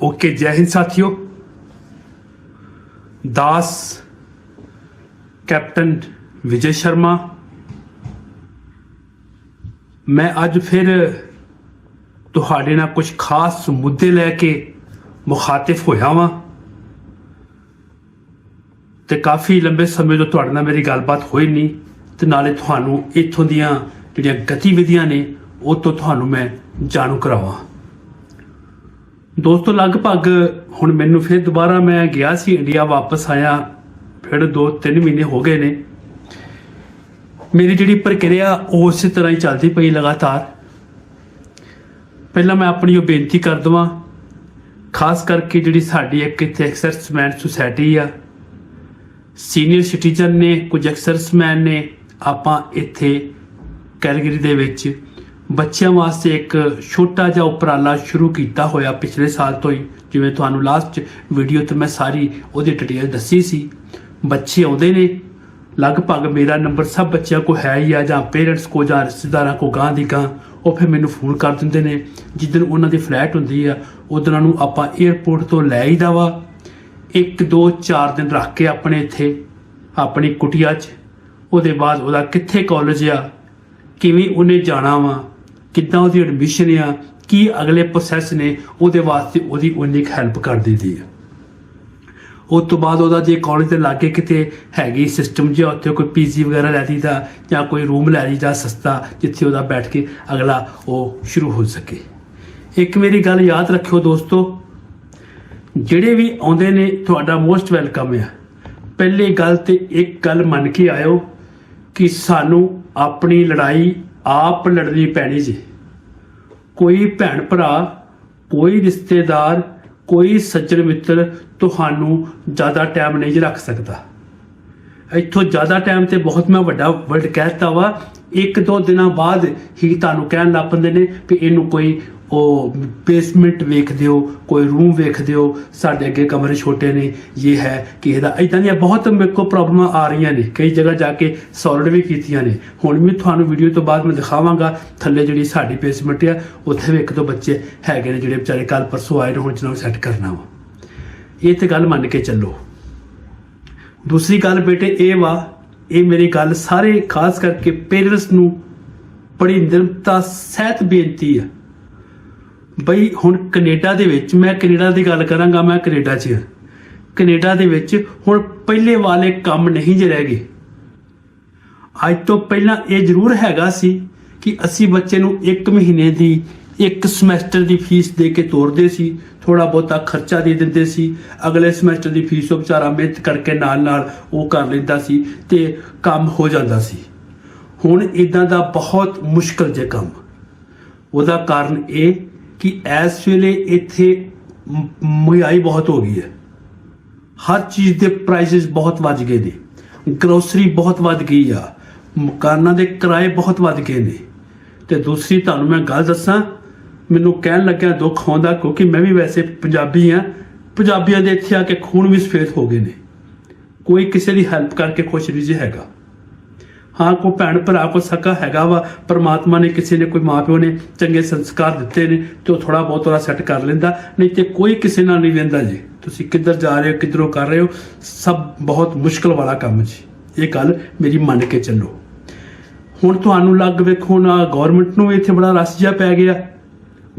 Okay जय हिंद साथियों दास captain Vijay Sharma ਮੈਂ ਅੱਜ ਫਿਰ ਤੁਹਾਡੇ ਨਾਲ ਕੁਝ ਖਾਸ ਮੁੱਦੇ ਲੈ ਕੇ ਮੁਖਾਤਿਬ ਹੋਇਆ ਵਾਂ ਤੇ ਕਾਫੀ ਲੰਬੇ ਸਮੇਂ ਤੋਂ ਤੁਹਾਡੇ ਨਾਲ ਮੇਰੀ ਗੱਲਬਾਤ ਹੋਈ ਨਹੀਂ ਤੇ ਨਾਲੇ ਤੁਹਾਨੂੰ ਇੱਥੋਂ ਦੀਆਂ ਜਿਹੜੀਆਂ ਗਤੀਵਿਧੀਆਂ ਨੇ ਉਹ ਤੋਂ ਤੁਹਾਨੂੰ ਮੈਂ ਜਾਣੂ ਕਰਾਵਾਂ ਦੋਸਤੋ, ਲਗਭਗ ਹੁਣ ਮੈਨੂੰ ਫਿਰ ਦੁਬਾਰਾ ਮੈਂ ਗਿਆ ਸੀ ਇੰਡੀਆ ਵਾਪਸ ਆਇਆ, ਫਿਰ 2-3 ਮਹੀਨੇ ਹੋ ਗਏ ਨੇ। ਮੇਰੀ ਜਿਹੜੀ ਪ੍ਰਕਿਰਿਆ ਉਹ ਉਸੇ ਤਰ੍ਹਾਂ ਹੀ ਚੱਲਦੀ ਪਈ ਲਗਾਤਾਰ। ਪਹਿਲਾਂ ਮੈਂ ਆਪਣੀ ਉਹ ਬੇਨਤੀ ਕਰ ਦਵਾਂ, ਖਾਸ ਕਰਕੇ ਜਿਹੜੀ ਸਾਡੀ ਇੱਕ ਇੱਥੇ ਐਕਸਰਸਮੈਨ ਸੁਸਾਇਟੀ ਆ। ਸੀਨੀਅਰ ਸਿਟੀਜ਼ਨ ਨੇ, ਕੁਝ ਐਕਸਰਸਮੈਨ ਨੇ, ਆਪਾਂ ਇੱਥੇ ਕੈਲਗਰੀ ਦੇ ਵਿੱਚ ਬੱਚਿਆਂ ਵਾਸਤੇ ਇੱਕ ਛੋਟਾ ਜਿਹਾ ਉਪਰਾਲਾ ਸ਼ੁਰੂ ਕੀਤਾ ਹੋਇਆ ਪਿਛਲੇ ਸਾਲ ਤੋਂ ਹੀ। ਜਿਵੇਂ ਤੁਹਾਨੂੰ ਲਾਸਟ ਵੀਡੀਓ ਤੇ ਮੈਂ ਸਾਰੀ ਉਹਦੀ ਡਿਟੇਲ ਦੱਸੀ ਸੀ। ਬੱਚੇ ਆਉਂਦੇ ਨੇ, ਲਗਭਗ ਮੇਰਾ ਨੰਬਰ ਸਭ ਬੱਚਿਆਂ ਕੋ ਹੈ ਹੀ ਆ, ਜਾਂ ਪੇਰੈਂਟਸ ਕੋ ਜਾਂ ਰਿਸ਼ਤੇਦਾਰਾਂ ਕੋ ਗਾਂ ਦੀ ਗਾਂ ਉਹ ਫਿਰ ਮੈਨੂੰ ਫੋਨ ਕਰ ਦਿੰਦੇ ਨੇ। ਜਿੱਦਣ ਉਹਨਾਂ ਦੀ ਫਲੈਟ ਹੁੰਦੀ ਆ ਉਦੋਂ ਨੂੰ ਆਪਾਂ 에ਅਰਪੋਰਟ ਤੋਂ ਲੈ ਆਈਦਾ ਵਾ। ਇੱਕ, ਦੋ, ਚਾਰ ਦਿਨ ਰੱਖ ਕੇ ਆਪਣੇ ਇੱਥੇ, ਆਪਣੀ ਕੁਟੀਆ 'ਚ। ਉਹਦੇ ਬਾਅਦ ਉਹਦਾ ਕਿੱਥੇ ਕਾਲਜ ਆ? ਕਿਵੇਂ ਉਹਨੇ ਜਾਣਾ ਵਾ? ਕਿੱਦਾਂ ਉਹਦੀ ਐਡਮਿਸ਼ਨ ਆ, ਕੀ ਅਗਲੇ ਪ੍ਰੋਸੈਸ ਨੇ, ਉਹਦੇ ਵਾਸਤੇ ਉਹਦੀ ਉਨੀ ਹੈਲਪ ਕਰ ਦਿੰਦੀ ਆ। ਉਸ ਤੋਂ ਬਾਅਦ ਉਹਦਾ ਜੇ ਕਾਲਜ ਦੇ ਲਾਗੇ ਕਿਤੇ ਹੈਗੀ ਸਿਸਟਮ ਜੇ ਉੱਥੇ ਕੋਈ ਪੀਜੀ ਵਗੈਰਾ ਲੈ ਲਈਦਾ, ਜਾਂ ਕੋਈ ਰੂਮ ਲੈ ਲਈਦਾ ਸਸਤਾ, ਜਿੱਥੇ ਉਹਦਾ ਬੈਠ ਕੇ ਅਗਲਾ ਉਹ ਸ਼ੁਰੂ ਹੋ ਸਕੇ। ਇੱਕ ਮੇਰੀ ਗੱਲ ਯਾਦ ਰੱਖਿਓ ਦੋਸਤੋ, ਜਿਹੜੇ ਵੀ ਆਉਂਦੇ ਨੇ, ਤੁਹਾਡਾ ਮੋਸਟ ਵੈਲਕਮ ਆ। ਪਹਿਲੀ ਗੱਲ ਤੇ ਇੱਕ ਗੱਲ ਮੰਨ ਕੇ ਆਇਓ ਕਿ ਸਾਨੂੰ ਆਪਣੀ ਲੜਾਈ ਆਪ ਲੜਨੀ ਪੈਣੀ ਜੀ। ਕੋਈ ਭੈਣ ਭਰਾ, ਕੋਈ ਰਿਸ਼ਤੇਦਾਰ, ਕੋਈ ਸੱਜਣ ਮਿੱਤਰ ਤੁਹਾਨੂੰ ਜ਼ਿਆਦਾ ਟਾਈਮ ਨਹੀਂ ਰੱਖ ਸਕਦਾ। ਇੱਥੋਂ ਜ਼ਿਆਦਾ ਟਾਈਮ ਤੇ ਬਹੁਤ ਮੈਂ ਵੱਡਾ ਵਰਡ ਕਹਿਤਾ ਵਾ, ਇੱਕ ਦੋ ਦਿਨਾਂ ਬਾਅਦ ਹੀ ਤੁਹਾਨੂੰ ਕਹਿਣ ਲੱਗ ਪੈਂਦੇ ਨੇ ਕਿ ਇਹਨੂੰ ਕੋਈ ਉਹ ਬੇਸਮੈਂਟ ਵੇਖ ਦਿਓ ਕੋਈ ਰੂਮ ਵੇਖ ਦਿਓ ਸਾਡੇ ਅੱਗੇ ਕਮਰੇ ਛੋਟੇ ਨੇ, ਇਹ ਹੈ ਕਿ ਇਹਦਾ ਇਦਾਂ ਦੀਆਂ ਬਹੁਤ ਮੇਰੇ ਕੋਲ ਪ੍ਰੋਬਲਮਾਂ ਆ ਰਹੀਆਂ ਨੇ, ਕਈ ਜਗ੍ਹਾ ਜਾ ਕੇ ਸੋਲਡ ਵੀ ਕੀਤੀਆਂ ਨੇ। ਹੁਣ ਵੀ ਤੁਹਾਨੂੰ ਵੀਡੀਓ ਤੋਂ ਬਾਅਦ ਮੈਂ ਦਿਖਾਵਾਂਗਾ, ਥੱਲੇ ਜਿਹੜੀ ਸਾਡੀ ਬੇਸਮੈਂਟ ਆ, ਉੱਥੇ ਵੀ ਇੱਕ ਦੋ ਬੱਚੇ ਹੈਗੇ ਨੇ ਜਿਹੜੇ ਵਿਚਾਰੇ ਕੱਲ ਪਰਸੋਂ ਆਏ ਨੇ, ਹੁਣ ਜਿਹਨਾਂ ਨੂੰ ਸੈੱਟ ਕਰਨਾ ਵਾ। ਇਹ ਤੇ ਗੱਲ ਮੰਨ ਕੇ ਚੱਲੋ। ਦੂਸਰੀ ਗੱਲ ਬੇਟੇ ਇਹ ਵਾ, ਇਹ ਮੇਰੀ ਗੱਲ ਸਾਰੇ, ਖਾਸ ਕਰਕੇ ਪੇਰੈਂਟਸ ਨੂੰ, ਬੜੀ ਨਿਰਮਤਾ, ਸਹਿਤ ਬੇਨਤੀ ਆ। ਬਈ ਹੁਣ ਕੈਨੇਡਾ ਦੇ ਵਿੱਚ ਮੈਂ ਕੈਨੇਡਾ ਦੀ ਗੱਲ ਕਰਾਂਗਾ, ਮੈਂ ਕੈਨੇਡਾ 'ਚ ਹਾਂ। ਕੈਨੇਡਾ ਦੇ ਵਿੱਚ ਹੁਣ ਪਹਿਲੇ ਵਾਲੇ ਕੰਮ ਨਹੀਂ ਜੇ ਰਹਿ ਗਏ। ਅੱਜ ਤੋਂ ਪਹਿਲਾਂ ਇਹ ਜ਼ਰੂਰ ਹੈਗਾ ਸੀ ਕਿ ਅਸੀਂ ਬੱਚੇ ਨੂੰ 1 ਮਹੀਨੇ ਦੀ, ਇੱਕ ਸਮੈਸਟਰ ਦੀ ਫੀਸ ਦੇ ਕੇ ਤੋਰਦੇ ਸੀ ਥੋੜਾ ਬਹੁਤਾ ਖਰਚਾ ਦੇ ਦਿੰਦੇ ਸੀ। ਅਗਲੇ ਸਮੈਸਟਰ ਦੀ ਫੀਸ ਉਹ ਵਿਚਾਰਾ ਮਿਹਨਤ ਕਰਕੇ ਨਾਲ ਨਾਲ ਉਹ ਕਰ ਲੈਂਦਾ ਸੀ ਤੇ ਕੰਮ ਹੋ ਜਾਂਦਾ ਸੀ। ਹੁਣ ਇਦਾਂ ਦਾ ਬਹੁਤ ਮੁਸ਼ਕਲ ਜੇ ਕੰਮ। ਉਹਦਾ ਕਾਰਨ ਇਹ ਕਿ ਇਸ ਵੇਲੇ ਇੱਥੇ ਮਹਿੰਗਾਈ ਬਹੁਤ ਹੋ ਗਈ ਹੈ। ਹਰ ਚੀਜ਼ ਦੇ ਪ੍ਰਾਈਸਸ ਬਹੁਤ ਵੱਧ ਗਏ ਨੇ। ਗਰੋਸਰੀ ਬਹੁਤ ਵੱਧ ਗਈ ਆ। ਮਕਾਨਾਂ ਦੇ ਕਿਰਾਏ ਬਹੁਤ ਵੱਧ ਗਏ ਨੇ। ਤੇ ਦੂਸਰੀ ਤੁਹਾਨੂੰ ਮੈਂ ਗੱਲ ਦੱਸਾਂ, ਮੈਨੂੰ ਕਹਿਣ ਲੱਗਿਆ ਦੁੱਖ ਆਉਂਦਾ ਕਿਉਂਕਿ ਮੈਂ ਵੀ ਵੈਸੇ ਪੰਜਾਬੀ ਆ ਪੰਜਾਬੀਆਂ ਦੇ ਇੱਥੇ ਆ ਕੇ ਖੂਨ ਵੀ ਸਫੇਦ ਹੋ ਗਏ ਨੇ। ਕੋਈ ਕਿਸੇ ਦੀ ਹੈਲਪ ਕਰਕੇ ਖੁਸ਼ ਨਹੀਂ ਜੀ ਹੈਗਾ। ਹਾਂ ਕੋ ਭੈਣ ਭਰਾ ਕੋ ਸਕਾ ਹੈਗਾ ਵਾ, ਪਰਮਾਤਮਾ ਨੇ ਕਿਸੇ ਨੇ ਕੋਈ ਮਾਪਿਓ ਨੇ ਚੰਗੇ ਸੰਸਕਾਰ ਦਿੱਤੇ ਨੇ ਤੇ ਉਹ ਥੋੜਾ ਬਹੁਤ ਉਹਦਾ ਸੈੱਟ ਕਰ ਲੈਂਦਾ, ਨਹੀਂ ਤੇ ਕੋਈ ਕਿਸੇ ਨਾਲ ਨਹੀਂ ਰਹਿੰਦਾ ਜੀ। ਤੁਸੀਂ ਕਿੱਧਰ ਜਾ ਰਹੇ ਹੋ, ਕਿੱਧਰੋਂ ਕਰ ਰਹੇ ਹੋ, ਸਭ ਬਹੁਤ ਮੁਸ਼ਕਲ ਵਾਲਾ ਕੰਮ ਜੀ। ਇਹ ਗੱਲ ਮੇਰੀ ਮੰਨ ਕੇ ਚੱਲੋ। ਹੁਣ ਤੁਹਾਨੂੰ ਲੱਗ ਵੇਖੋ ਨਾ ਗਵਰਨਮੈਂਟ ਨੂੰ ਇੱਥੇ ਬੜਾ ਰਸ ਜਿਹਾ ਪੈ ਗਿਆ।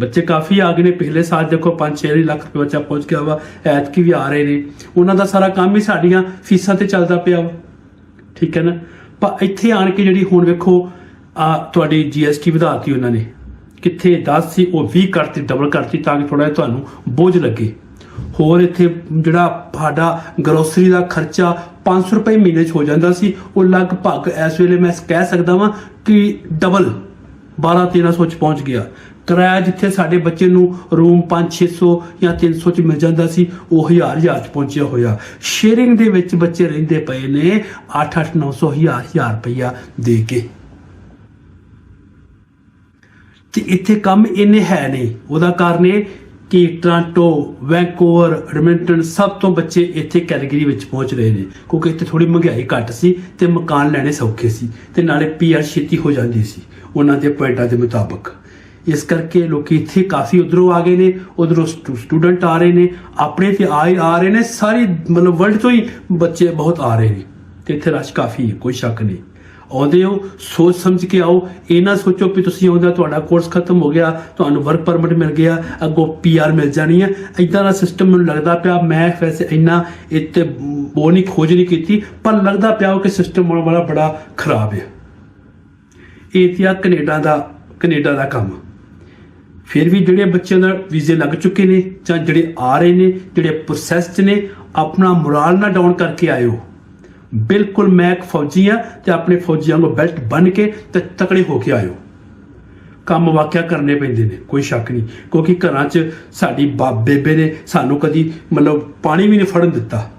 ਬੱਚੇ ਕਾਫੀ ਆ ਗਏ ਨੇ, ਪਿਛਲੇ ਸਾਲ ਦੇਖੋ 5-6 ਲੱਖ ਰੁਪਏ ਬੱਚਾ ਪਹੁੰਚ ਗਿਆ ਵਾ, ਐਤਕੀ ਵੀ ਆ ਰਹੇ ਨੇ। ਉਹਨਾਂ ਦਾ ਸਾਰਾ ਕੰਮ ਹੀ ਸਾਡੀਆਂ ਫੀਸਾਂ ਤੇ ਚੱਲਦਾ ਪਿਆ ਵਾ। ਠੀਕ ਹੈ ਨਾ? ਪਰ ਇੱਥੇ ਆਣ ਕੇ ਜਿਹੜੀ ਹੁਣ ਵੇਖੋ, ਆ ਤੁਹਾਡੀ GST ਵਧਾਤੀ ਉਹਨਾਂ ਨੇ। ਕਿੱਥੇ 10 ਸੀ, ਉਹ 20 ਕਰਤੀ ਡਬਲ ਕਰਤੀ ਤਾਂ ਕਿ ਥੋੜਾ ਤੁਹਾਨੂੰ ਬੋਝ ਲੱਗੇ। ਹੋਰ ਇੱਥੇ ਜਿਹੜਾ ਸਾਡਾ ਗਰੋਸਰੀ ਦਾ ਖਰਚਾ 500 ਰੁਪਏ ਮਹੀਨੇ 'ਚ ਹੋ ਜਾਂਦਾ ਸੀ, ਉਹ ਲਗਭਗ ਇਸ ਵੇਲੇ ਮੈਂ ਕਹਿ ਸਕਦਾ ਵਾਂ ਕਿ ਡਬਲ 12 1300 ਚ ਪਹੁੰਚ ਗਿਆ। ਕਿਰਾਇਆ ਜਿੱਥੇ ਸਾਡੇ ਬੱਚੇ ਨੂੰ ਰੂਮ 5 600 ਜਾਂ 300 ਚ ਮਿਲ ਜਾਂਦਾ ਸੀ, ਉਹ 1000 ਹਜ਼ਾਰ ਚ ਪਹੁੰਚਿਆ ਹੋਇਆ। ਸ਼ੇਅਰਿੰਗ ਦੇ ਵਿੱਚ ਬੱਚੇ ਰਹਿੰਦੇ ਪਏ ਨੇ 8 8 900 1000 1000 ਰੁਪਇਆ ਦੇ ਕੇ। ਤੇ ਇੱਥੇ ਕੰਮ ਇੰਨੇ ਹੈ ਨਹੀਂ ਉਹਦਾ ਕਾਰਨ ਇਹ ਕਿ ਟ੍ਰਾਂਟੋ ਵੈਂਕੂਵਰ ਐਡਮਿੰਟਨ ਸਭ ਤੋਂ ਬੱਚੇ ਇੱਥੇ ਕੈਟਾਗਰੀ ਵਿੱਚ ਪਹੁੰਚ ਰਹੇ ਨੇ। ਕਿਉਂਕਿ ਇੱਥੇ ਥੋੜੀ ਮਹਿੰਗਾਈ ਘੱਟ ਸੀ ਤੇ ਮਕਾਨ ਲੈਣੇ ਸੌਖੇ ਸੀ ਤੇ ਨਾਲੇ ਪੀਆਰ ਛੇਤੀ ਹੋ ਜਾਂਦੀ ਸੀ। ਉਹਨਾਂ ਦੇ ਪੁਆਇੰਟਾਂ ਦੇ ਮੁਤਾਬਕ। ਇਸ ਕਰਕੇ ਲੋਕੀ ਇੱਥੇ ਕਾਫੀ ਉਧਰੋਂ ਆ ਗਏ ਨੇ, ਉਧਰੋਂ ਸਟੂਡੈਂਟ ਆ ਰਹੇ ਨੇ, ਆਪਣੇ ਤੇ ਆ ਆ ਰਹੇ ਨੇ, ਸਾਰੇ ਮਤਲਬ ਵਰਲਡ ਤੋਂ ਹੀ ਬੱਚੇ ਬਹੁਤ ਆ ਰਹੇ ਨੇ। ਤੇ ਇੱਥੇ ਰਸ਼ ਕਾਫੀ ਹੈ, ਕੋਈ ਸ਼ੱਕ ਨਹੀਂ। ਆਉਂਦੇ ਹੋ, ਸੋਚ ਸਮਝ ਕੇ ਆਓ, ਇਹ ਨਾ ਸੋਚੋ ਕਿ ਤੁਸੀਂ ਆਉਂਦਾ ਤੁਹਾਡਾ ਕੋਰਸ ਖਤਮ ਹੋ ਗਿਆ, ਤੁਹਾਨੂੰ ਵਰਕ ਪਰਮਿਟ ਮਿਲ ਗਿਆ, ਅੱਗੋਂ ਪੀਆਰ ਮਿਲ ਜਾਣੀ ਹੈ। ਇਦਾਂ ਦਾ ਸਿਸਟਮ ਮੈਨੂੰ ਲੱਗਦਾ ਪਿਆ, ਮੈਂ ਵੈਸੇ ਇੰਨਾ ਇੱਥੇ ਉਹ ਨਹੀਂ, ਖੋਜ ਨਹੀਂ ਕੀਤੀ, ਪਰ ਲੱਗਦਾ ਪਿਆ ਕਿ ਸਿਸਟਮ ਵਾਲਾ ਬੜਾ ਖਰਾਬ ਹੈ। ਇਹ ਤੇ ਆ ਕੈਨੇਡਾ ਦਾ ਕੈਨੇਡਾ ਦਾ ਕੰਮ। ਫਿਰ ਵੀ ਜਿਹੜੇ ਬੱਚਿਆਂ ਦਾ ਵੀਜ਼ੇ ਲੱਗ ਚੁੱਕੇ ਨੇ ਜਾਂ ਜਿਹੜੇ ਆ ਰਹੇ ਨੇ, ਜਿਹੜੇ ਪ੍ਰੋਸੈਸ 'ਚ ਨੇ, ਆਪਣਾ ਮੋਰਲ ਨਾ ਡਾਊਨ ਕਰਕੇ ਆਇਓ। ਬਿਲਕੁਲ ਮੈਂ ਇੱਕ ਫੌਜੀ ਆ ਤੇ ਆਪਣੇ ਫੌਜੀਆਂ ਨੂੰ ਬੈਲਟ ਬੰਨ ਕੇ ਤੇ ਤਕੜੇ ਹੋ ਕੇ ਆਇਓ। ਕੰਮ ਵਾਕਿਆ ਕਰਨੇ ਪੈਂਦੇ ਨੇ, ਕੋਈ ਸ਼ੱਕ ਨਹੀਂ, ਕਿਉਂਕਿ ਘਰਾਂ 'ਚ ਸਾਡੀ ਬਾ- ਬੇਬੇ ਨੇ ਸਾਨੂੰ ਕਦੀ ਮਤਲਬ ਪਾਣੀ ਵੀ ਨਹੀਂ ਫੜਨ ਦਿੱਤਾ।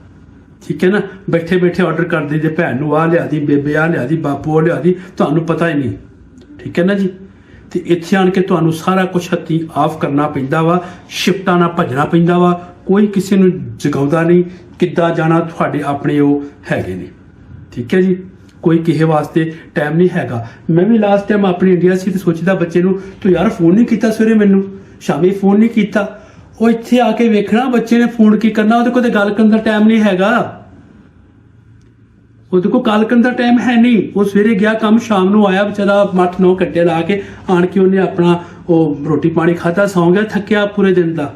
ਠੀਕ ਹੈ ਨਾ? ਬੈਠੇ ਬੈਠੇ ਆਰਡਰ ਕਰ ਦੇ ਭੈਣ ਨੂੰ ਆ ਲਿਆ ਦੀ, ਬੇਬੇ ਆ ਲਿਆ ਦੀ, ਬਾਪੂ ਆ ਲਿਆ ਦੀ, ਤੁਹਾਨੂੰ ਪਤਾ ਹੀ ਨਹੀਂ। ਠੀਕ ਹੈ ਨਾ ਜੀ? ਤੇ ਇੱਥੇ ਆਣ ਕੇ ਤੁਹਾਨੂੰ ਸਾਰਾ ਕੁਝ ਹੱਥੀ ਆਫ ਕਰਨਾ ਪੈਂਦਾ ਵਾ, ਸ਼ਿਫਟਾਂ ਨਾਲ ਭੱਜਣਾ ਪੈਂਦਾ ਵਾ, ਕੋਈ ਕਿਸੇ ਨੂੰ ਜਗਾਉਂਦਾ ਨਹੀਂ, ਕਿੱਦਾਂ ਜਾਣਾ ਤੁਹਾਡੇ ਆਪਣੇ ਉਹ ਹੈਗੇ ਨੇ। ਠੀਕ ਹੈ ਜੀ? ਕੋਈ ਕਿਸੇ ਵਾਸਤੇ ਟਾਈਮ ਨਹੀਂ ਹੈਗਾ। ਮੈਂ ਵੀ ਲਾਸਟ ਟਾਈਮ ਆਪਣੀ ਇੰਡੀਆ ਸੀ ਤੇ ਸੋਚਦਾ ਬੱਚੇ ਨੂੰ, ਤੂੰ ਯਾਰ ਫੋਨ ਨਹੀਂ ਕੀਤਾ ਸਵੇਰੇ ਮੈਨੂੰ? ਸ਼ਾਮੀ ਫੋਨ ਨਹੀਂ ਕੀਤਾ? ਉਹ ਇੱਥੇ ਆ ਕੇ ਵੇਖਣਾ ਬੱਚੇ ਨੇ ਫੋਨ ਕੀ ਕਰਨਾ, ਉਹਦੇ ਕੋਲ ਤੇ ਗੱਲ ਕਰਨ ਦਾ ਟਾਈਮ ਨਹੀਂ ਹੈਗਾ। ਉਹ ਦੇਖੋ ਗੱਲ ਕਰਨ ਦਾ ਟਾਈਮ ਹੈ ਨਹੀਂ। ਉਹ ਸਵੇਰੇ ਗਿਆ, ਕੰਮ ਸ਼ਾਮ ਨੂੰ ਆਇਆ, ਵਿਚਾਰਾ 8-9 ਘੰਟੇ ਲਾ ਕੇ ਆਣ ਕੇ ਉਹਨੇ ਆਪਣਾ ਉਹ ਰੋਟੀ ਪਾਣੀ ਖਾਧਾ, ਸੌਂ ਗਿਆ, ਥੱਕਿਆ ਪੂਰੇ ਦਿਨ ਦਾ।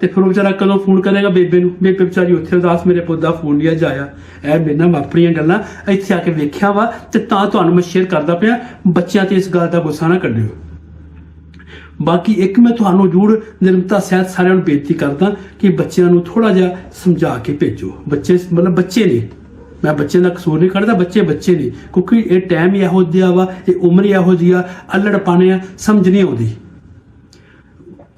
ਤੇ ਫਿਰ ਉਹ ਵਿਚਾਰਾ ਕਦੋਂ ਫੋਨ ਕਰੇਗਾ ਬੇਬੇ ਨੂੰ? ਬੇਬੇ ਵਿਚਾਰੀ ਉੱਥੇ ਉਦਾਸ, ਮੇਰੇ ਪੁੱਤ ਦਾ ਫੋਨ ਲਿਆ ਜਾਇਆ ਇਹ ਮੇਰੇ ਨਾਲ ਵਾਪਰੀਆਂ ਗੱਲਾਂ, ਇੱਥੇ ਆ ਕੇ ਵੇਖਿਆ ਵਾ ਤੇ ਤਾਂ ਤੁਹਾਨੂੰ ਮੈਂ ਸ਼ੇਅਰ ਕਰਦਾ ਪਿਆ, ਬੱਚਿਆਂ ਤੇ ਇਸ ਗੱਲ ਦਾ ਗੁੱਸਾ ਨਾ ਕੱਢਿਓ। ਬਾਕੀ ਇੱਕ ਮੈਂ ਤੁਹਾਨੂੰ ਜੂੜ ਨਿਰਮਤਾ ਸਹਿਤ ਸਾਰਿਆਂ ਨੂੰ ਬੇਨਤੀ ਕਰਦਾ ਕਿ ਬੱਚਿਆਂ ਨੂੰ ਥੋੜਾ ਜਿਹਾ ਸਮਝਾ ਕੇ ਭੇਜੋ। ਬੱਚੇ, ਮਤਲਬ ਬੱਚੇ ਨੇ। ਮੈਂ ਬੱਚੇ ਦਾ ਕਸੂਰ ਨਹੀਂ ਕੱਢਦਾ, ਬੱਚੇ ਬੱਚੇ ਨੇ। ਕਿਉਂਕਿ ਇਹ ਟਾਈਮ ਇਹੋ ਜਿਹਾ ਵਾ, ਇਹ ਉਮਰ ਇਹੋ ਜਿਹੀ ਆ ਅਲੜ ਪਾਣੇ ਆ, ਸਮਝ ਨਹੀਂ ਆਉਂਦੀ।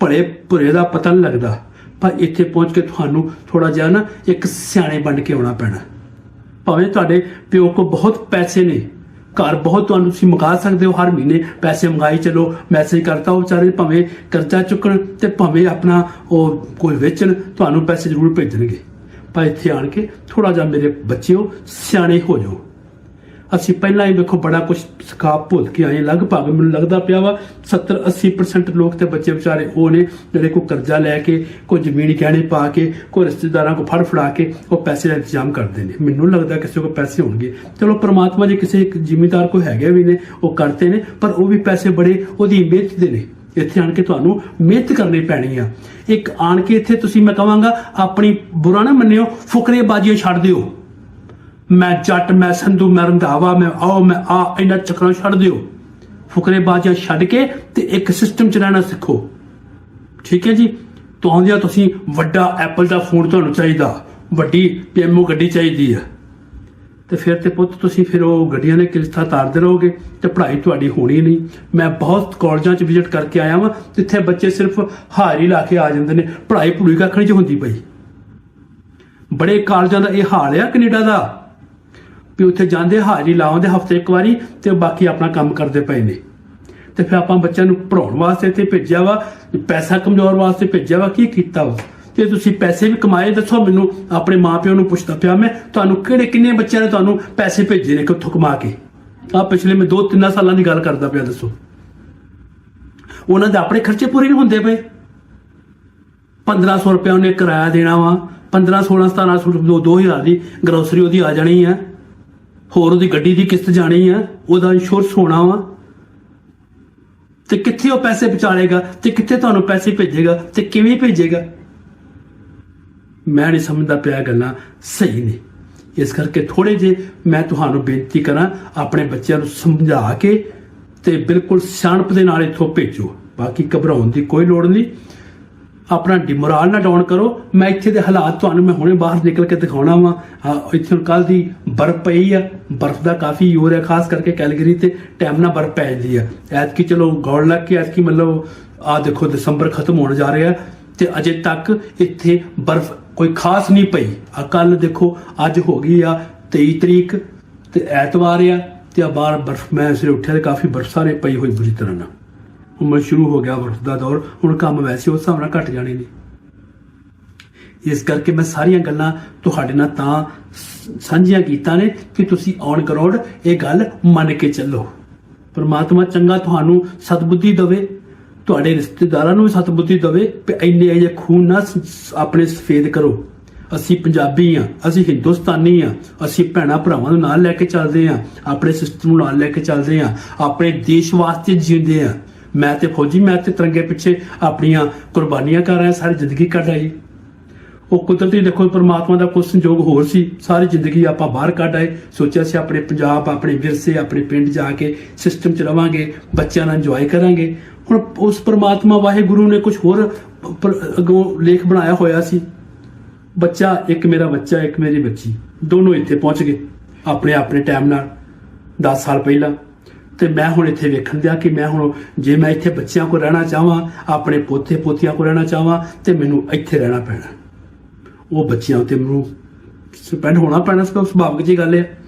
ਭਲੇ ਭੁਰੇ ਦਾ ਪਤਾ ਨਹੀਂ ਲੱਗਦਾ। ਪਰ ਇੱਥੇ ਪਹੁੰਚ ਕੇ ਤੁਹਾਨੂੰ ਥੋੜਾ ਜਿਹਾ ਨਾ ਇੱਕ ਸਿਆਣੇ ਬਣ ਕੇ ਆਉਣਾ ਪੈਣਾ। ਭਾਵੇਂ ਤੁਹਾਡੇ ਪਿਓ ਕੋ ਬਹੁਤ ਪੈਸੇ ਨੇ, ਘਰ ਬਹੁਤ ਤੁਹਾਨੂੰ ਤੁਸੀਂ ਮੰਗਾ ਸਕਦੇ ਹੋ ਹਰ ਮਹੀਨੇ। ਪੈਸੇ ਮੰਗਾਈ ਚਲੋ ਮੈਸੇਜ ਕਰਤਾ ਉਹ ਵਿਚਾਰੇ ਭਾਵੇਂ ਕਰਜ਼ਾ ਚੁੱਕਣ ਤੇ ਭਾਵੇਂ ਆਪਣਾ ਉਹ ਕੋਈ ਵੇਚਣ, ਤੁਹਾਨੂੰ ਪੈਸੇ ਜ਼ਰੂਰ ਭੇਜਣਗੇ। ਪਰ ਇੱਥੇ ਆਣ ਕੇ ਥੋੜਾ ਜਿਹਾ ਮੇਰੇ ਬੱਚਿਓ ਸਿਆਣੇ ਹੋ ਜਾਓ। ਅਸੀਂ ਪਹਿਲਾਂ ਹੀ ਵੇਖੋ ਬੜਾ ਕੁਝ ਸਿਖਾ ਭੁੱਲ ਕੇ ਆਏ ਲਗਭਗ ਮੈਨੂੰ ਲੱਗਦਾ ਪਿਆ ਵਾ 70 80% ਲੋਕ ਤੇ ਬੱਚੇ ਵਿਚਾਰੇ ਉਹ ਨੇ ਜਿਹੜੇ ਕੋ ਕਰਜ਼ਾ ਲੈ ਕੇ, ਕੋਈ ਜ਼ਮੀਨ ਗਹਿਣੇ ਪਾ ਕੇ, ਕੋਈ ਰਿਸ਼ਤੇਦਾਰਾਂ ਕੋ ਫੜ ਫੜਾ ਕੇ ਉਹ ਪੈਸੇ ਦਾ ਇੰਤਜ਼ਾਮ ਕਰਦੇ ਨੇ। ਮੈਨੂੰ ਲੱਗਦਾ ਕਿਸੇ ਕੋ ਪੈਸੇ ਹੋਣਗੇ। ਚਲੋ ਪ੍ਰਮਾਤਮਾ ਜੇ ਕਿਸੇ ਇੱਕ ਜ਼ਿਮੀਂਦਾਰ ਕੋ ਹੈਗੇ ਵੀ ਨੇ, ਉਹ ਕਰਤੇ ਨੇ, ਪਰ ਉਹ ਵੀ ਪੈਸੇ ਬੜੇ ਉਹਦੀ ਮਿਹਨਤ ਦੇ ਨੇ। ਇੱਥੇ ਆਣ ਕੇ ਤੁਹਾਨੂੰ ਮਿਹਨਤ ਕਰਨੀ ਪੈਣੀ ਆ। ਇੱਕ ਆਣ ਕੇ ਇੱਥੇ ਤੁਸੀਂ, ਮੈਂ ਕਹਾਂਗਾ, ਆਪਣੀ ਬੁਰਾ ਨਾ ਮੰਨਿਓ, ਫੁਕਰੇਬਾਜ਼ੀਆਂ ਛੱਡ ਦਿਓ। ਮੈਂ ਜੱਟ, ਮੈਂ ਸੰਧੂ, ਮੈਂ ਰੰਧਾਵਾ, ਮੈਂ ਆਓ, ਮੈਂ ਆ, ਇਹਨਾਂ ਚੱਕਰਾਂ ਛੱਡ ਦਿਓ। ਫੁਕਰੇਬਾਜ਼ੀਆਂ ਛੱਡ ਕੇ ਤੇ ਇੱਕ ਸਿਸਟਮ ਚ ਰਹਿਣਾ ਸਿੱਖੋ। ਠੀਕ ਹੈ ਜੀ? ਤੁਹਾਂਦਿਆਂ ਤੁਸੀਂ ਵੱਡਾ ਐਪਲ ਦਾ ਫੋਨ ਤੁਹਾਨੂੰ ਚਾਹੀਦਾ। ਵੱਡੀ ਪੀਐਮਓ ਗੱਡੀ ਚਾਹੀਦੀ ਹੈ ਤੇ ਫਿਰ ਤੇ ਪੁੱਤ ਤੁਸੀਂ ਫਿਰ ਉਹ ਗੱਡੀਆਂ ਦੇ ਕਿਸ਼ਤਾਂ ਤਾਰਦੇ ਰਹੋਗੇ ਤੇ ਪੜ੍ਹਾਈ ਤੁਹਾਡੀ ਹੋਣੀ ਨਹੀਂ। ਮੈਂ ਬਹੁਤ ਕਾਲਜਾਂ 'ਚ ਵਿਜ਼ਿਟ ਕਰਕੇ ਆਇਆ ਵਾਂ, ਜਿੱਥੇ ਬੱਚੇ ਸਿਰਫ ਹਾਜ਼ਰੀ ਲਾ ਕੇ ਆ ਜਾਂਦੇ ਨੇ। ਪੜ੍ਹਾਈ ਪੜੂਈ ਕੱਖ 'ਚ ਹੁੰਦੀ ਪਈ ਬੜੇ ਕਾਲਜਾਂ ਦਾ ਇਹ ਹਾਲ ਆ ਕੈਨੇਡਾ ਦਾ, ਵੀ ਉੱਥੇ ਜਾਂਦੇ ਹਾਜ਼ਰੀ ਲਾਉਂਦੇ ਹਫ਼ਤੇ ਇੱਕ ਵਾਰੀ ਤੇ ਬਾਕੀ ਆਪਣਾ ਕੰਮ ਕਰਦੇ ਪਏ ਨੇ। ਤੇ ਫਿਰ ਆਪਾਂ ਬੱਚਿਆਂ ਨੂੰ ਪੜਾਉਣ ਵਾਸਤੇ ਇੱਥੇ ਭੇਜਿਆ ਵਾ, ਪੈਸਾ ਕਮਜ਼ੋਰ ਵਾਸਤੇ ਭੇਜਿਆ ਵਾ, ਕੀ ਕੀਤਾ ਵਾ? ਤੇ ਤੁਸੀਂ ਪੈਸੇ ਵੀ ਕਮਾਏ, ਦੱਸੋ ਮੈਨੂੰ ਆਪਣੇ ਮਾਪਿਆਂ ਨੂੰ ਪੁੱਛਦਾ ਪਿਆ ਮੈਂ, ਤੁਹਾਨੂੰ ਕਿਹੜੇ ਕਿੰਨੇ ਬੱਚਿਆਂ ਨੇ ਤੁਹਾਨੂੰ ਪੈਸੇ ਭੇਜੇ ਨੇ ਕਿੱਥੋਂ ਕਮਾ ਕੇ? ਆ ਪਿਛਲੇ ਮੈਂ 2-3 ਸਾਲਾਂ ਦੀ ਗੱਲ ਕਰਦਾ ਪਿਆ, ਦੱਸੋ। ਉਹਨਾਂ ਦੇ ਆਪਣੇ ਖਰਚੇ ਪੂਰੇ ਨਹੀਂ ਹੁੰਦੇ ਪਏ। 1500 ਰੁਪਏ ਉਹਨੇ ਕਿਰਾਇਆ ਦੇਣਾ ਵਾ 15 16 1700 2000 ਦੀ ਗਰੋਸਰੀ ਉਹਦੀ ਆ ਜਾਣੀ ਆ। ਹੋਰ ਉਹਦੀ ਗੱਡੀ ਦੀ ਕਿਸ਼ਤ ਜਾਣੀ ਆ, ਉਹਦਾ ਇੰਸ਼ੋਰੈਂਸ ਹੋਣਾ ਵਾ। ਤੇ ਕਿੱਥੇ ਉਹ ਪੈਸੇ ਪਹੁੰਚਾਏਗਾ ਤੇ ਕਿੱਥੇ ਤੁਹਾਨੂੰ ਪੈਸੇ ਭੇਜੇਗਾ, ਤੇ ਕਿਵੇਂ ਭੇਜੇਗਾ? ਮੈਂ ਨਹੀਂ ਸਮਝਦਾ ਪਿਆ ਇਹ ਗੱਲਾਂ ਸਹੀ ਨੇ। ਇਸ ਕਰਕੇ ਥੋੜੇ ਜੇ ਮੈਂ ਤੁਹਾਨੂੰ ਬੇਨਤੀ ਕਰਾਂ, ਆਪਣੇ ਬੱਚਿਆਂ ਨੂੰ ਸਮਝਾ ਕੇ ਤੇ ਬਿਲਕੁਲ ਸਿਆਣਪ ਦੇ ਨਾਲ ਇੱਥੋਂ ਭੇਜੋ। ਬਾਕੀ ਘਬਰਾਉਣ ਦੀ ਕੋਈ ਲੋੜ ਨਹੀਂ। ਆਪਣਾ ਡਿਮੋਰਲ ਨਾ ਡਾਊਨ ਕਰੋ। ਮੈਂ ਇੱਥੇ ਦੇ ਹਾਲਾਤ ਤੁਹਾਨੂੰ ਮੈਂ ਹੁਣੇ ਬਾਹਰ ਨਿਕਲ ਕੇ ਦਿਖਾਉਣਾ ਵਾ। ਇੱਥੇ ਕੱਲ ਦੀ ਬਰਫ਼ ਪਈ ਆ। ਬਰਫ਼ ਦਾ ਕਾਫੀ ਜ਼ੋਰ ਹੈ, ਖਾਸ ਕਰਕੇ ਕੈਲਗਰੀ ਤੇ ਟਾਈਮ ਨਾਲ ਬਰਫ਼ ਪੈ ਜਾਂਦੀ ਆ। ਐਤਕੀ ਚਲੋ ਗੌੜ ਲੱਗ ਕੇ ਐਤਕੀ ਮਤਲਬ ਆ ਦੇਖੋ ਦਸੰਬਰ ਖਤਮ ਹੋਣ ਜਾ ਰਿਹਾ ਤੇ ਅਜੇ ਤੱਕ ਇੱਥੇ ਬਰਫ਼ ਕੋਈ ਖਾਸ ਨਹੀਂ ਪਈ। ਆ ਕੱਲ ਦੇਖੋ, ਅੱਜ ਹੋ ਗਈ ਆ 23 ਤਰੀਕ ਤੇ ਐਤਵਾਰ ਆ ਤੇ ਆ ਬਾਹਰ ਬਰਫ਼, ਮੈਂ ਸਵੇਰੇ ਉੱਠਿਆ ਤੇ ਕਾਫੀ ਬਰਫ਼ ਸਾਰੇ ਪਈ ਹੋਈ ਬੁਰੀ ਤਰ੍ਹਾਂ ਨਾਲ। ਉਮਰ ਸ਼ੁਰੂ ਹੋ ਗਿਆ ਬਰਫ਼ ਦਾ ਦੌਰ, ਹੁਣ ਕੰਮ ਵੈਸੇ ਉਸ ਹਿਸਾਬ ਨਾਲ ਘਟ ਜਾਣੇ ਨੇ। ਇਸ ਕਰਕੇ ਮੈਂ ਸਾਰੀਆਂ ਗੱਲਾਂ ਤੁਹਾਡੇ ਨਾਲ ਤਾਂ ਸਾਂਝੀਆਂ ਕੀਤਾ ਨੇ ਕਿ ਤੁਸੀਂ ਔਨ ਗਰਾਊਂਡ ਇਹ ਗੱਲ ਮੰਨ ਕੇ ਚੱਲੋ। ਪਰਮਾਤਮਾ ਚੰਗਾ ਤੁਹਾਨੂੰ ਸਤਬੁੱਧੀ ਦੇਵੇ। ਤੁਹਾਡੇ ਰਿਸ਼ਤੇਦਾਰਾਂ ਨੂੰ ਵੀ ਸਤਬੁੱਧੀ ਦੇਵੇ ਕਿ ਇੰਨੇ ਅਜੇ ਖੂਨ ਨਾ ਆਪਣੇ ਸਫੇਦ ਕਰੋ। ਅਸੀਂ ਪੰਜਾਬੀ ਆ, ਅਸੀਂ ਹਿੰਦੁਸਤਾਨੀ ਆ, ਅਸੀਂ ਭੈਣਾ ਭਰਾਵਾਂ ਨੂੰ ਨਾਲ ਲੈ ਕੇ ਚੱਲਦੇ ਆ, ਆਪਣੇ ਸਿਸਟਮ ਨੂੰ ਨਾਲ ਲੈ ਕੇ ਚੱਲਦੇ ਆ, ਆਪਣੇ ਦੇਸ਼ ਵਾਸਤੇ ਜੀਂਦੇ ਆ। ਮੈਂ ਤੇ ਫੌਜੀ, ਮੈਂ ਤੇ ਤਿਰੰਗੇ ਪਿੱਛੇ ਆਪਣੀਆਂ ਕੁਰਬਾਨੀਆਂ ਕਰ ਰਿਹਾ, ਸਾਰੀ ਜ਼ਿੰਦਗੀ ਕੱਢ ਆਈ ਉਹ ਕੁਦਰਤੀ ਦੇਖੋ ਪਰਮਾਤਮਾ ਦਾ ਕੁਝ ਸੰਯੋਗ ਹੋਰ ਸੀ। ਸਾਰੀ ਜ਼ਿੰਦਗੀ ਆਪਾਂ ਬਾਹਰ ਕੱਢ ਆਏ। ਸੋਚਿਆ ਸੀ ਆਪਣੇ ਪੰਜਾਬ, ਆਪਣੇ ਵਿਰਸੇ, ਆਪਣੇ ਪਿੰਡ ਜਾ ਕੇ ਸਿਸਟਮ ਚ ਰਵਾਂਗੇ, ਬੱਚਿਆਂ ਨਾਲ ਇੰਜੋਏ ਕਰਾਂਗੇ। ਹੁਣ ਉਸ ਪ੍ਰਮਾਤਮਾ ਵਾਹਿਗੁਰੂ ਨੇ ਕੁਝ ਹੋਰ ਪਰ- ਲੇਖ ਬਣਾਇਆ ਹੋਇਆ ਸੀ। ਬੱਚਾ ਇੱਕ ਮੇਰਾ ਬੱਚਾ, ਇੱਕ ਮੇਰੀ ਬੱਚੀ। ਦੋਨੋਂ ਇੱਥੇ ਪਹੁੰਚ ਗਏ, ਆਪਣੇ ਆਪਣੇ ਟਾਈਮ ਨਾਲ। 10 ਸਾਲ ਪਹਿਲਾਂ। ਤੇ ਮੈਂ ਹੁਣ ਇੱਥੇ ਵੇਖਣ ਦਿਆ ਕਿ ਮੈਂ ਹੁਣ ਜੇ ਮੈਂ ਇੱਥੇ ਬੱਚਿਆਂ ਕੋਲ ਰਹਿਣਾ ਚਾਹਾਂ, ਆਪਣੇ ਪੋਤੇ ਪੋਤੀਆਂ ਕੋਲ ਰਹਿਣਾ ਚਾਹਾਂ, ਤੇ ਮੈਨੂੰ ਇੱਥੇ ਰਹਿਣਾ ਪੈਣਾ। ਉਹ ਬੱਚਿਆਂ ਉੱਤੇ ਮੈਨੂੰ ਸਪੈਂਡ ਹੋਣਾ ਪੈਣਾ ਸੁਭਾਵਿਕ ਜੀ ਗੱਲ ਹੈ।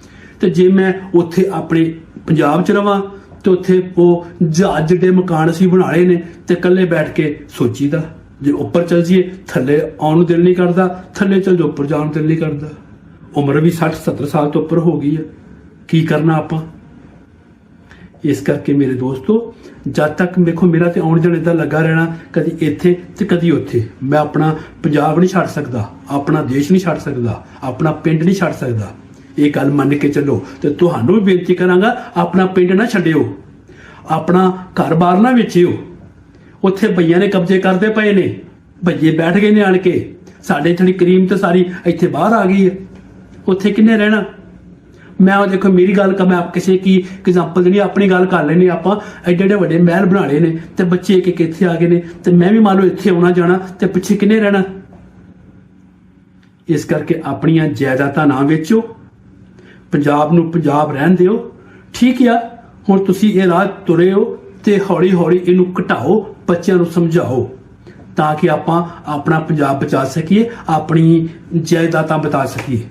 ਤੇ ਜੇ ਮੈਂ ਉੱਥੇ ਆਪਣੇ ਪੰਜਾਬ 'ਚ ਰਵਾਂ, ਤੇ ਉੱਥੇ ਉਹ ਜਹਾਜ਼ ਦੇ ਮਕਾਨ ਅਸੀਂ ਬਣਾ ਲਏ ਨੇ, ਤੇ ਇਕੱਲੇ ਬੈਠ ਕੇ ਸੋਚੀਦਾ, ਜੇ ਉੱਪਰ ਚਲ ਜਾਈਏ, ਥੱਲੇ ਆਉਣ ਨੂੰ ਦਿਲ ਨਹੀਂ ਕਰਦਾ, ਥੱਲੇ ਚਲ ਜਾਓ, ਉੱਪਰ ਜਾਣ ਨੂੰ ਦਿਲ ਨਹੀਂ ਕਰਦਾ। ਉਮਰ ਵੀ 60 70 ਸਾਲ ਤੋਂ ਉੱਪਰ ਹੋ ਗਈ ਹੈ। ਕੀ ਕਰਨਾ ਆਪਾਂ? ਇਸ ਕਰਕੇ ਮੇਰੇ ਦੋਸਤੋ ਜਦ ਤੱਕ ਵੇਖੋ ਮੇਰਾ ਤੇ ਆਉਣ ਜਾਣ ਇਦਾਂ ਲੱਗਾ ਰਹਿਣਾ, ਕਦੀ ਇੱਥੇ ਤੇ ਕਦੀ ਉੱਥੇ। ਮੈਂ ਆਪਣਾ ਪੰਜਾਬ ਨਹੀਂ ਛੱਡ ਸਕਦਾ, ਆਪਣਾ ਦੇਸ਼ ਨਹੀਂ ਛੱਡ ਸਕਦਾ, ਆਪਣਾ ਪਿੰਡ ਨਹੀਂ ਛੱਡ ਸਕਦਾ। ਇਹ ਗੱਲ ਮੰਨ ਕੇ ਚੱਲੋ ਤੇ ਤੁਹਾਨੂੰ ਵੀ ਬੇਨਤੀ ਕਰਾਂਗਾ, ਆਪਣਾ ਪਿੰਡ ਨਾ ਛੱਡਿਓ। ਆਪਣਾ ਘਰ-ਬਾਰ ਨਾ ਵੇਚਿਓ। ਉੱਥੇ ਭਈਆਂ ਨੇ ਕਬਜ਼ੇ ਕਰਦੇ ਪਏ ਨੇ। ਭਈਏ ਬੈਠ ਗਏ ਨੇ ਆਣ ਕੇ। ਸਾਡੇ ਥੜੀ ਕਰੀਮ ਤੇ ਸਾਰੀ ਇੱਥੇ ਬਾਹਰ ਆ ਗਈ ਹੈ। ਉੱਥੇ ਕਿੰਨੇ ਰਹਿਣਾ? ਮੈਂ ਉਹ ਦੇਖੋ, ਮੇਰੀ ਗੱਲ ਕਰ, ਮੈਂ ਆਪ ਕਿਸੇ ਕੀ ਐਗਜ਼ਾਮਪਲ ਜਿਹੜੀ ਆਪਣੀ ਗੱਲ ਕਰ ਲੈਣੀ ਆਪਾਂ। ਐਡੇ ਐਡੇ ਵੱਡੇ ਮਹਿਲ ਬਣਾ ਲਏ ਨੇ ਤੇ ਬੱਚੇ ਇੱਕ ਇੱਕ ਇੱਥੇ ਆ ਗਏ ਨੇ ਤੇ ਮੈਂ ਵੀ ਮੰਨ ਲਓ ਇੱਥੇ ਆਉਣਾ ਜਾਣਾ ਤੇ ਪਿੱਛੇ ਕਿੰਨੇ ਰਹਿਣਾ? ਇਸ ਕਰਕੇ ਆਪਣੀਆਂ ਜਾਇਦਾਦਾਂ ਨਾ ਵੇਚੋ। ਪੰਜਾਬ ਨੂੰ ਪੰਜਾਬ ਰਹਿਣ ਦਿਓ। ਠੀਕ ਆ, ਹੁਣ ਤੁਸੀਂ ਇਹ ਰਾਹ ਤੁਰੇ ਹੋ ਤੇ ਹੌਲੀ ਹੌਲੀ ਇਹਨੂੰ ਘਟਾਓ, ਬੱਚਿਆਂ ਨੂੰ ਸਮਝਾਓ, ਤਾਂ ਕਿ ਆਪਾਂ ਆਪਣਾ ਪੰਜਾਬ ਬਚਾ ਸਕੀਏ, ਆਪਣੀ ਜਾਇਦਾਦਾਂ ਬਚਾ ਸਕੀਏ।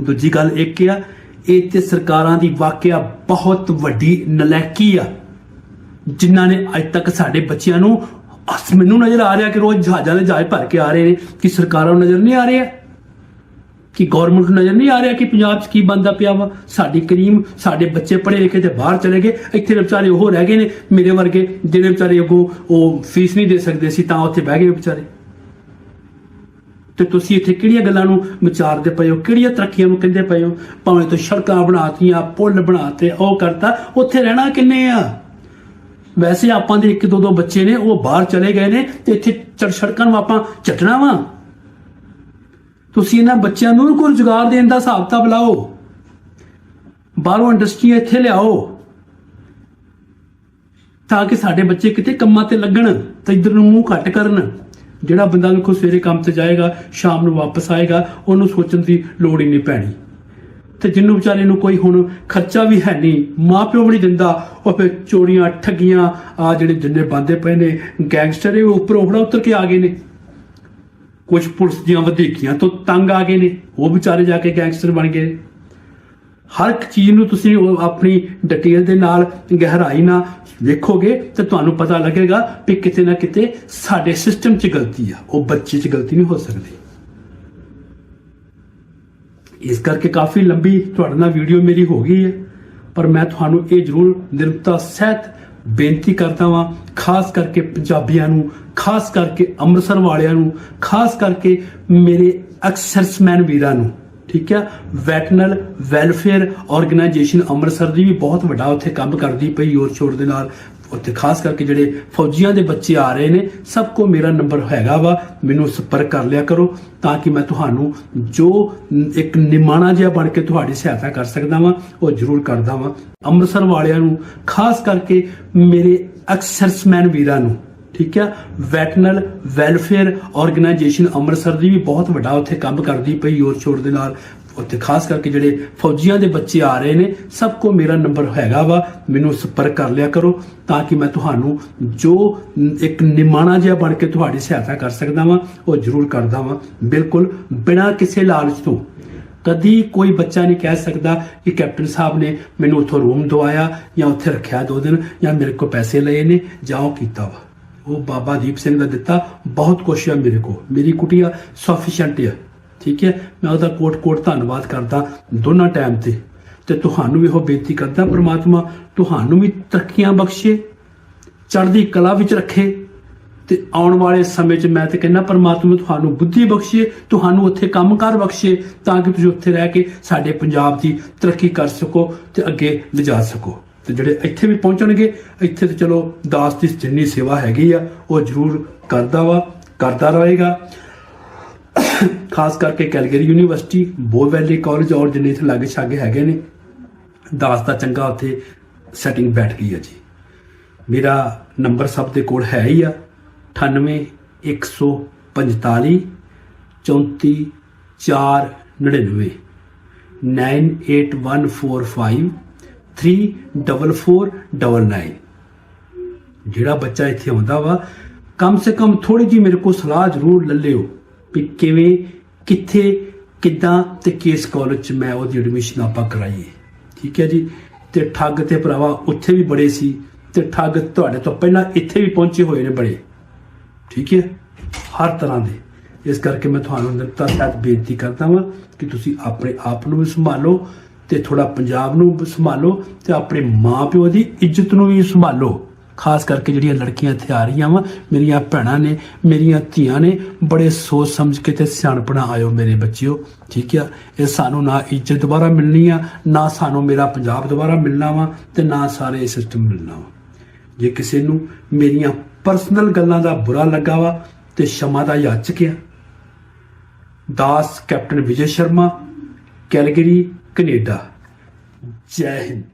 ਦੂਜੀ ਗੱਲ ਇੱਕ ਆ, ਇਹ ਤੇ ਸਰਕਾਰਾਂ ਦੀ ਵਾਕਿਆ ਬਹੁਤ ਵੱਡੀ ਨਲਾਇਕੀ ਆ, ਜਿਨ੍ਹਾਂ ਨੇ ਅੱਜ ਤੱਕ ਸਾਡੇ ਬੱਚਿਆਂ ਨੂੰ ਮੈਨੂੰ ਨਜ਼ਰ ਆ ਰਿਹਾ ਕਿ ਰੋਜ਼ ਜਹਾਜ਼ਾਂ ਦੇ ਜਹਾਜ਼ ਭਰ ਕੇ ਆ ਰਹੇ ਨੇ, ਕਿ ਸਰਕਾਰਾਂ ਨੂੰ ਨਜ਼ਰ ਨਹੀਂ ਆ ਰਿਹਾ, ਕਿ ਗਵਰਨਮੈਂਟ ਨੂੰ ਨਜ਼ਰ ਨਹੀਂ ਆ ਰਿਹਾ ਕਿ ਪੰਜਾਬ 'ਚ ਕੀ ਬੰਦਾ ਪਿਆ ਵਾ, ਸਾਡੀ ਕਰੀਮ, ਸਾਡੇ ਬੱਚੇ ਪੜ੍ਹੇ ਲਿਖੇ ਤੇ ਬਾਹਰ ਚਲੇ ਗਏ, ਇੱਥੇ ਵਿਚਾਰੇ ਉਹ ਰਹਿ ਗਏ ਨੇ ਮੇਰੇ ਵਰਗੇ ਜਿਹੜੇ ਵਿਚਾਰੇ ਅੱਗੋਂ ਉਹ ਫੀਸ ਨਹੀਂ ਦੇ ਸਕਦੇ ਸੀ ਤਾਂ ਉੱਥੇ ਬਹਿ ਗਏ ਵਿਚਾਰੇ। ਤੇ ਤੁਸੀਂ ਇੱਥੇ ਕਿਹੜੀਆਂ ਗੱਲਾਂ ਨੂੰ ਵਿਚਾਰਦੇ ਪਏ ਹੋ? ਕਿਹੜੀਆਂ ਤਰੱਕੀਆਂ ਨੂੰ ਕਹਿੰਦੇ ਪਏ ਹੋ? ਭਾਵੇਂ ਤੋਂ ਸੜਕਾਂ ਬਣਾਤੀਆਂ, ਪੁੱਲ ਬਣਾਤੇ, ਉਹ ਕਰਤਾ। ਉੱਥੇ ਰਹਿਣਾ ਕਿੰਨੇ ਆ? ਵੈਸੇ ਆਪਾਂ ਦੇ ਇੱਕ ਦੋ ਦੋ ਬੱਚੇ ਨੇ, ਉਹ ਬਾਹਰ ਚਲੇ ਗਏ ਨੇ ਤੇ ਇੱਥੇ ਚੜ ਸੜਕਾਂ ਨੂੰ ਆਪਾਂ ਚੱਟਣਾ ਵਾ। ਤੁਸੀਂ ਇਹਨਾਂ ਬੱਚਿਆਂ ਨੂੰ ਕੋਈ ਰੁਜ਼ਗਾਰ ਦੇਣ ਦਾ ਹਿਸਾਬ ਕਿਤਾਬ ਲਾਓ ਬਾਹਰੋਂ ਇੰਡਸਟਰੀ ਇੱਥੇ ਲਿਆਓ। ਤਾਂ ਕਿ ਸਾਡੇ ਬੱਚੇ ਕਿਤੇ ਕੰਮਾਂ ਤੇ ਲੱਗਣ ਤੇ ਇਧਰ ਨੂੰ ਮੂੰਹ ਘੱਟ ਕਰਨ। ਜਿਹੜਾ ਬੰਦਾ ਦੇਖੋ ਸਵੇਰੇ ਕੰਮ ਤੇ ਜਾਏਗਾ, ਸ਼ਾਮ ਨੂੰ ਵਾਪਸ ਆਏਗਾ, ਉਹਨੂੰ ਸੋਚਣ ਦੀ ਲੋੜ ਹੀ ਨਹੀਂ ਪੈਣੀ। ਤੇ ਜਿੰਨੂੰ ਵਿਚਾਰੇ ਨੂੰ ਕੋਈ ਹੁਣ ਖਰਚਾ ਵੀ ਹੈ ਨਹੀਂ, ਮਾਪਿਓ ਵੀ ਨਹੀਂ ਦਿੰਦਾ, ਉਹ ਫਿਰ ਚੋਰੀਆਂ, ਠੱਗੀਆਂ, ਆ ਜਿਹੜੇ ਜਿੰਨੇ ਬੰਦੇ ਪਏ ਨੇ, ਗੈਂਗਸਟਰ ਇਹ ਉੱਪਰੋਂ ਉਪੜਾ ਉਤਰ ਕੇ ਆ ਗਏ ਨੇ। ਕੁਝ ਪੁਲਿਸ ਦੀਆਂ ਵਧੀਕੀਆਂ ਤੋਂ ਤੰਗ ਆ ਗਏ ਨੇ, ਉਹ ਵਿਚਾਰੇ ਜਾ ਕੇ ਗੈਂਗਸਟਰ ਬਣ ਗਏ। ਹਰ ਇੱਕ ਚੀਜ਼ ਨੂੰ ਤੁਸੀਂ ਆਪਣੀ ਡਿਟੇਲ ਦੇ ਨਾਲ ਗਹਿਰਾਈ ਨਾਲ ਦੇਖੋਗੇ ਤੇ ਤੁਹਾਨੂੰ ਪਤਾ ਲੱਗੇਗਾ ਕਿ ਕਿਤੇ ਨਾ ਕਿਤੇ ਸਾਡੇ ਸਿਸਟਮ 'ਚ ਗਲਤੀ ਆ, ਉਹ ਬੱਚੇ 'ਚ ਗਲਤੀ ਨਹੀਂ ਹੋ ਸਕਦੀ। ਇਸ ਕਰਕੇ ਕਾਫੀ ਲੰਬੀ ਤੁਹਾਡੇ ਨਾਲ ਵੀਡੀਓ ਮੇਰੀ ਹੋ ਗਈ ਹੈ, ਪਰ ਮੈਂ ਤੁਹਾਨੂੰ ਇਹ ਜ਼ਰੂਰ ਨਿਰਮਤਾ ਸਹਿਤ ਬੇਨਤੀ ਕਰਦਾ ਵਾਂ, ਖਾਸ ਕਰਕੇ ਪੰਜਾਬੀਆਂ ਨੂੰ, ਖਾਸ ਕਰਕੇ ਅੰਮ੍ਰਿਤਸਰ ਵਾਲਿਆਂ ਨੂੰ, ਖਾਸ ਕਰਕੇ ਮੇਰੇ ਐਕਸਰਸਮੈਨ ਵੀਰਾਂ ਨੂੰ। ਠੀਕ ਹੈ? ਵੈਟਨਲ ਵੈਲਫੇਅਰ ਆਰਗੇਨਾਈਜੇਸ਼ਨ ਅੰਮ੍ਰਿਤਸਰ ਦੀ ਵੀ ਬਹੁਤ ਵੱਡਾ ਉੱਥੇ ਕੰਮ ਕਰਦੀ ਪਈ ਜ਼ੋਰ ਸ਼ੋਰ ਦੇ ਨਾਲ। ਉੱਥੇ ਖਾਸ ਕਰਕੇ ਜਿਹੜੇ ਫੌਜੀਆਂ ਦੇ ਬੱਚੇ ਆ ਰਹੇ ਨੇ, ਸਭ ਕੋ ਮੇਰਾ ਨੰਬਰ ਹੈਗਾ ਵਾ, ਮੈਨੂੰ ਸੰਪਰਕ ਕਰ ਲਿਆ ਕਰੋ ਤਾਂ ਕਿ ਮੈਂ ਤੁਹਾਨੂੰ ਜੋ ਇੱਕ ਨਿਮਾਣਾ ਜਿਹਾ ਬਣ ਕੇ ਤੁਹਾਡੀ ਸਹਾਇਤਾ ਕਰ ਸਕਦਾ ਵਾਂ, ਉਹ ਜ਼ਰੂਰ ਕਰਦਾ ਵਾਂ। ਅੰਮ੍ਰਿਤਸਰ ਵਾਲਿਆਂ ਨੂੰ, ਖਾਸ ਕਰਕੇ ਮੇਰੇ ਐਕਸਰਸਮੈਨ ਵੀਰਾਂ ਨੂੰ ਠੀਕ ਹੈ? ਵੈਟਨਲ ਵੈਲਫੇਅਰ ਆਰਗੇਨਾਈਜੇਸ਼ਨ ਅੰਮ੍ਰਿਤਸਰ ਦੀ ਵੀ ਬਹੁਤ ਵੱਡਾ ਉੱਥੇ ਕੰਮ ਕਰਦੀ ਪਈ ਜ਼ੋਰ ਸ਼ੋਰ ਦੇ ਨਾਲ। ਉੱਥੇ ਖਾਸ ਕਰਕੇ ਜਿਹੜੇ ਫੌਜੀਆਂ ਦੇ ਬੱਚੇ ਆ ਰਹੇ ਨੇ, ਸਭ ਕੋ ਮੇਰਾ ਨੰਬਰ ਹੈਗਾ ਵਾ, ਮੈਨੂੰ ਸੰਪਰਕ ਕਰ ਲਿਆ ਕਰੋ ਤਾਂ ਕਿ ਮੈਂ ਤੁਹਾਨੂੰ ਜੋ ਇੱਕ ਨਿਮਾਣਾ ਜਿਹਾ ਬਣ ਕੇ ਤੁਹਾਡੀ ਸਹਾਇਤਾ ਕਰ ਸਕਦਾ ਵਾਂ, ਉਹ ਜ਼ਰੂਰ ਕਰਦਾ ਵਾਂ। ਬਿਲਕੁਲ ਬਿਨਾਂ ਕਿਸੇ ਲਾਲਚ ਤੋਂ। ਕਦੀ ਕੋਈ ਬੱਚਾ ਨਹੀਂ ਕਹਿ ਸਕਦਾ ਕਿ ਕੈਪਟਨ ਸਾਹਿਬ ਨੇ ਮੈਨੂੰ ਉੱਥੋਂ ਰੂਮ ਦਵਾਇਆ ਜਾਂ ਉੱਥੇ ਰੱਖਿਆ ਦੋ ਦਿਨ ਜਾਂ ਮੇਰੇ ਕੋਲ ਪੈਸੇ ਲਏ ਨੇ ਜਾਂ ਉਹ ਕੀਤਾ ਵਾ। ਉਹ ਬਾਬਾ ਦੀਪ ਸਿੰਘ ਦਾ ਦਿੱਤਾ ਬਹੁਤ ਕੁਛ ਹੈ ਮੇਰੇ ਕੋ ਮੇਰੀ ਕੁਟੀਆ ਸਫੀਸ਼ੀਐਂਟ ਹੈ ਠੀਕ ਹੈ ਮੈਂ ਉਹਦਾ ਕੋਟ ਕੋਟ ਧੰਨਵਾਦ ਕਰਦਾ ਦੋਨਾਂ ਟਾਈਮ ਤੇ ਤੇ ਤੁਹਾਨੂੰ ਵੀ ਉਹ ਬੇਨਤੀ ਕਰਦਾ ਪ੍ਰਮਾਤਮਾ ਤੁਹਾਨੂੰ ਵੀ ਤਰੱਕੀਆਂ ਬਖਸ਼ੇ ਚੜ੍ਹਦੀ ਕਲਾ ਵਿੱਚ ਰੱਖੇ ਤੇ ਆਉਣ ਵਾਲੇ ਸਮੇਂ 'ਚ ਮੈਂ ਤੇ ਕਹਿੰਦਾ ਪਰਮਾਤਮਾ ਤੁਹਾਨੂੰ ਬੁੱਧੀ ਬਖਸ਼ੇ ਤੁਹਾਨੂੰ ਉੱਥੇ ਕੰਮਕਾਰ ਬਖਸ਼ੇ ਤਾਂ ਕਿ ਤੁਸੀਂ ਉੱਥੇ ਰਹਿ ਕੇ ਸਾਡੇ ਪੰਜਾਬ ਦੀ ਤਰੱਕੀ ਕਰ ਸਕੋ ਤੇ ਅੱਗੇ ਲਿਜਾ ਸਕੋ ਤੇ ਜਿਹੜੇ ਇੱਥੇ ਵੀ ਪਹੁੰਚਣਗੇ, ਇੱਥੇ ਤੇ ਚਲੋ ਦਾਸ ਦੀ ਜਿੰਨੀ ਸੇਵਾ ਹੈਗੀ ਆ, ਉਹ ਜ਼ਰੂਰ ਕਰਦਾ ਵਾ, ਕਰਦਾ ਰਹੇਗਾ। ਖਾਸ ਕਰਕੇ ਕੈਲਗਰੀ ਯੂਨੀਵਰਸਿਟੀ ਬੋ ਵੈਲੀ ਕਾਲਜ ਔਰ ਜਿੰਨੇ ਇੱਥੇ ਲਾਗੇ ਛਾਗੇ ਹੈਗੇ ਨੇ, ਦਾਸ ਦਾ ਚੰਗਾ ਉੱਥੇ ਸੈਟਿੰਗ ਬੈਠ ਗਈ ਹੈ ਜੀ। ਮੇਰਾ ਨੰਬਰ ਸਭ ਦੇ ਕੋਲ ਹੈ ਹੀ ਆ 98 145 34 499 98145 34499 ਜਿਹੜਾ ਬੱਚਾ ਇੱਥੇ ਆਉਂਦਾ ਵਾ ਕਮ ਸੇ ਕਮ ਥੋੜੀ ਜੀ ਮੇਰੇ ਕੋਲ ਸਲਾਹ ਜ਼ਰੂਰ ਲੈ ਲਿਓ ਵੀ ਕਿਵੇਂ ਕਿੱਥੇ ਕਿੱਦਾਂ ਤੇ ਕਿਸ ਕਾਲਜ ਚ ਮੈਂ ਉਹਦੀ ਐਡਮਿਸ਼ਨ ਆਪਾਂ ਕਰਾਈਏ ਠੀਕ ਹੈ ਜੀ ਤੇ ਠੱਗ ਤੇ ਭਰਾਵਾ ਉੱਥੇ ਵੀ ਬੜੇ ਸੀ ਤੇ ਠੱਗ ਤੁਹਾਡੇ ਤੋਂ ਪਹਿਲਾਂ ਇੱਥੇ ਵੀ ਪਹੁੰਚੇ ਹੋਏ ਨੇ ਬੜੇ ਠੀਕ ਹੈ ਹਰ ਤਰ੍ਹਾਂ ਦੇ ਇਸ ਕਰਕੇ ਮੈਂ ਤੁਹਾਨੂੰ ਨਿਰਤਾ ਸਹਿਤ ਬੇਨਤੀ ਕਰਦਾ ਹਾਂ ਕਿ ਤੁਸੀਂ ਆਪਣੇ ਆਪ ਨੂੰ ਵੀ ਸੰਭਾਲੋ ਤੇ ਥੋੜਾ ਪੰਜਾਬ ਨੂੰ ਸੰਭਾਲੋ ਤੇ ਆਪਣੇ ਮਾਪਿਓ ਦੀ ਇੱਜ਼ਤ ਨੂੰ ਵੀ ਸੰਭਾਲੋ। ਖਾਸ ਕਰਕੇ ਜਿਹੜੀਆਂ ਲੜਕੀਆਂ ਇੱਥੇ ਆ ਰਹੀਆਂ ਵਾ, ਮੇਰੀਆਂ ਭੈਣਾਂ ਨੇ, ਮੇਰੀਆਂ ਧੀਆਂ ਨੇ, ਬੜੇ ਸੋਚ ਸਮਝ ਕੇ ਤੇ ਸਿਆਣਪਣਾ ਆਇਓ ਮੇਰੇ ਬੱਚਿਓ। ਠੀਕ ਆ? ਇਹ ਸਾਨੂੰ ਨਾ ਇੱਜ਼ਤ ਦੁਬਾਰਾ ਮਿਲਣੀ ਆ, ਨਾ ਸਾਨੂੰ ਮੇਰਾ ਪੰਜਾਬ ਦੁਬਾਰਾ ਮਿਲਣਾ ਵਾ ਤੇ ਨਾ ਸਾਰੇ ਸਿਸਟਮ ਮਿਲਣਾ ਵਾ। ਜੇ ਕਿਸੇ ਨੂੰ ਮੇਰੀਆਂ ਪਰਸਨਲ ਗੱਲਾਂ ਦਾ ਬੁਰਾ ਲੱਗਾ ਵਾ ਤੇ ਸ਼ਮਾ ਦਾ ਯਾਚਕਿਆ ਦਾਸ captain Vijay Sharma, Calgary Canada. Jai Hind.